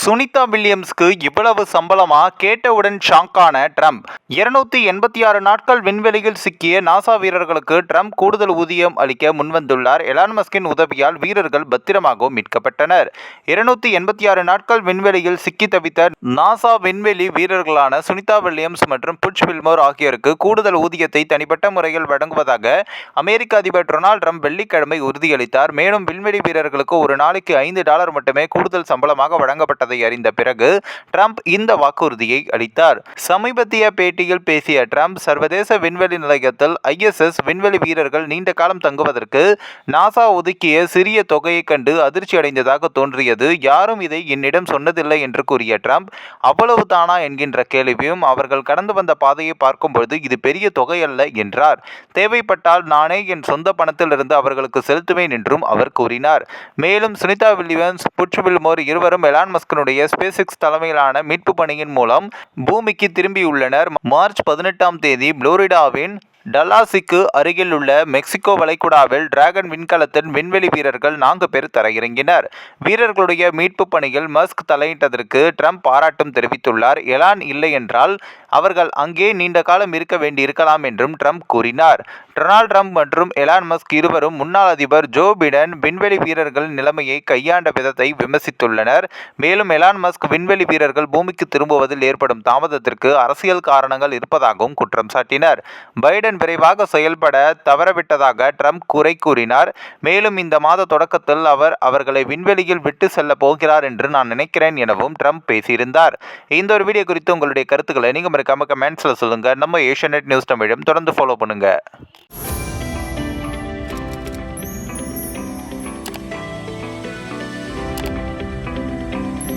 சுனிதா வில்லியம்ஸ்க்கு இவ்வளவு சம்பளமா? கேட்டவுடன் ஷாங்கான ட்ரம்ப். இருநூத்தி எண்பத்தி ஆறு நாட்கள் விண்வெளியில் சிக்கிய நாசா வீரர்களுக்கு ட்ரம்ப் கூடுதல் ஊதியம் அளிக்க முன்வந்துள்ளார். எலான் மஸ்கின் உதவியால் வீரர்கள் பத்திரமாக மீட்கப்பட்டனர். இருநூத்தி எண்பத்தி ஆறு நாட்கள் விண்வெளியில் சிக்கி தவித்த நாசா விண்வெளி வீரர்களான சுனிதா வில்லியம்ஸ் மற்றும் புட்ச் வில்மோர் ஆகியோருக்கு கூடுதல் ஊதியத்தை தனிப்பட்ட முறையில் வழங்குவதாக அமெரிக்க அதிபர் டொனால்ட் ட்ரம்ப் வெள்ளிக்கிழமை உறுதியளித்தார். மேலும் விண்வெளி வீரர்களுக்கு ஒரு நாளைக்கு ஐந்து டாலர் மட்டுமே கூடுதல் சம்பளமாக வழங்கப்பட்டது அறிந்த பிறகு ட்ரம்ப் இந்த வாக்குறுதியை அளித்தார். சமீபத்திய பேட்டியில் பேசிய ட்ரம்ப் சர்வதேச விண்வெளி நிலையத்தில் ஐஎஸ்எஸ் விண்வெளி வீரர்கள் நீண்ட காலம் தங்குவதற்கு நாசா ஒதுக்கிய சிறிய தொகையைக் கண்டு அதிர்ச்சி அடைந்ததாக தோன்றியது. யாரும் இதை என்னிடம் சொன்னதில்லை என்று கூறிய ட்ரம்ப் அவ்வளவு தானா? என்கின்ற கேள்வியும் அவர்கள் கடந்து வந்த பாதையை பார்க்கும்பொழுது இது பெரிய தொகை அல்ல என்றார். தேவைப்பட்டால் நானே என் சொந்த பணத்திலிருந்து அவர்களுக்கு செலுத்துவேன் என்றும் அவர் கூறினார். மேலும் சுனிதா வில்லியம்ஸ் புட்ச் வில்மோர் இருவரும் எலான் மஸ்கனுடைய ஸ்பேஸ் ஸ்பேசிக்ஸ் தலைமையிலான மீட்பு பணியின் மூலம் பூமிக்கு திரும்பியுள்ளனர். மார்ச் பதினெட்டாம் தேதி புளோரிடாவின் டல்லாசிக்கு அருகில் உள்ள மெக்சிகோ வளைகுடாவில் டிராகன் விண்கலத்தின் விண்வெளி வீரர்கள் நான்கு பேர் தரையிறங்கினர். வீரர்களுடைய மீட்பு பணியில் மஸ்க் தலையிட்டதற்கு ட்ரம்ப் பாராட்டும் தெரிவித்துள்ளார். எலான் இல்லை என்றால் அவர்கள் அங்கே நீண்ட காலம் இருக்க வேண்டியிருக்கலாம் என்றும் ட்ரம்ப் கூறினார். டொனால்ட் ட்ரம்ப் மற்றும் எலான் மஸ்க் இருவரும் முன்னாள் அதிபர் ஜோ பிடன் விண்வெளி வீரர்கள் நிலைமையை கையாண்ட விதத்தை விமர்சித்துள்ளனர். மேலும் எலான் மஸ்க் விண்வெளி வீரர்கள் பூமிக்கு திரும்புவதில் ஏற்படும் தாமதத்திற்கு அரசியல் காரணங்கள் இருப்பதாகவும் குற்றம் சாட்டினர். பைடன் விரைவாக செயல்பட தவறவிட்டதாக ட்ரம்ப் குறை கூறினார். மேலும் இந்த மாத தொடக்கத்தில் அவர் அவர்களை விண்வெளியில் விட்டு செல்ல போகிறார் என்று நான் நினைக்கிறேன் எனவும் ட்ரம்ப் பேசியிருந்தார். இந்த ஒரு வீடியோ குறித்து உங்களுடைய கருத்துக்களை நீங்கள் மறக்காம கமெண்ட்ஸில் சொல்லுங்கள் நம்ம ஏஷியநெட் நியூஸ் தமிழும் தொடர்ந்து ஃபாலோ பண்ணுங்கள்